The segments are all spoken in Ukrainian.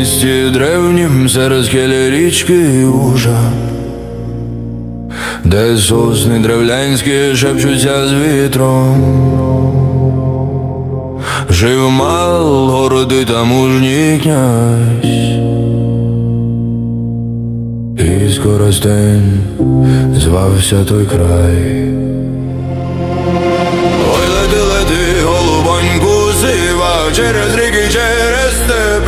місті древнім серед скелі річки Ужа, де сосни древлянські шепчуться з вітром. Жив мал гордий та мужній князь, і скоростень звався той край. Ой, лети, лети, голубоньку сива, через ріки, через степи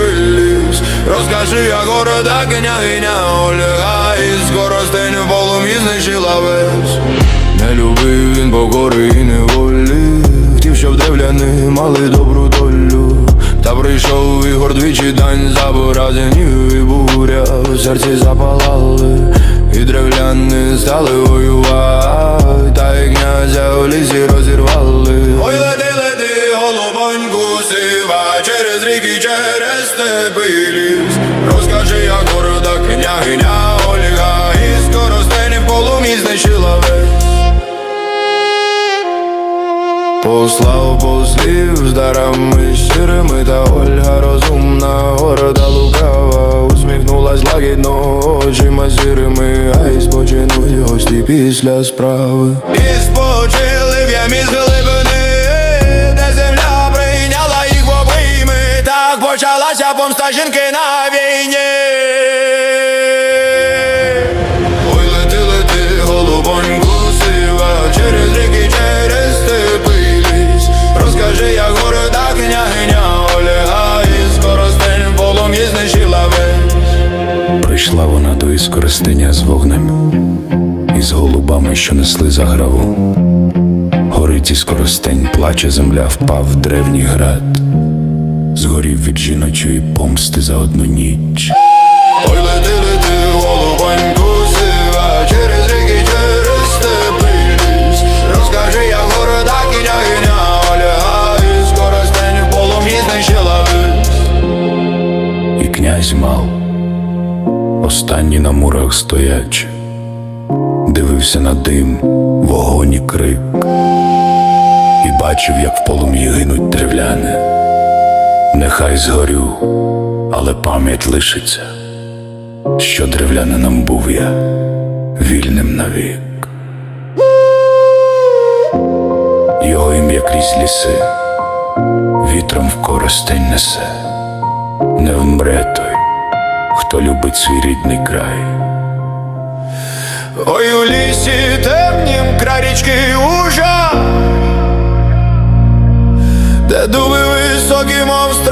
Розкажи, як города княгиня Ольга, і скоростень в полум'ї знищила весь. Не любив він покори і неволі, хотів, щоб древляни мали добру долю. Та прийшов Ігор двічі дань заборазенів і буря в серці запалали, і древляни стали воювати, та й князя в лісі розірвали. Через ріки, через степи і ліс. Розкажи, як города княгиня Ольга, і скоро стені в полум'ї знищила весь. Послав послів з дарами щирими, та Ольга розумна, горда лукава, усміхнулась лагідно очима сірими, а й спочинуть гості після справи. І спочили в ямі помста жінки на війні. Ой, лети, лети, голубоньку сива, через ріки, через степи ліс. Розкажи, як города княгиня Ольга, і скоростень полум'ї знищила весь. Прийшла вона до іскористиня з вогнем і з голубами, що несли заграву. Горить іскористень, плаче земля, впав древній град, згорів від жіночої помсти за одну ніч. Ой, лети, лети, голубоньку сива, через ріки, через степи ліс. Розкажи, як города княгиня Ольга, і скоростень полум'ї знищила весь. І князь мав, останній на мурах стоячи, дивився на дим, вогонь і крик, і бачив, як в полум'ї гинуть древляни. Нехай згорю, але пам'ять лишиться, що древлянином був я, вільним навік. Його ім'я крізь ліси, вітром в коростень несе не вмре той, хто любить свій рідний край. Ой, у лісі темнім край річки Ужа, де дуби високі, мов стража стоять.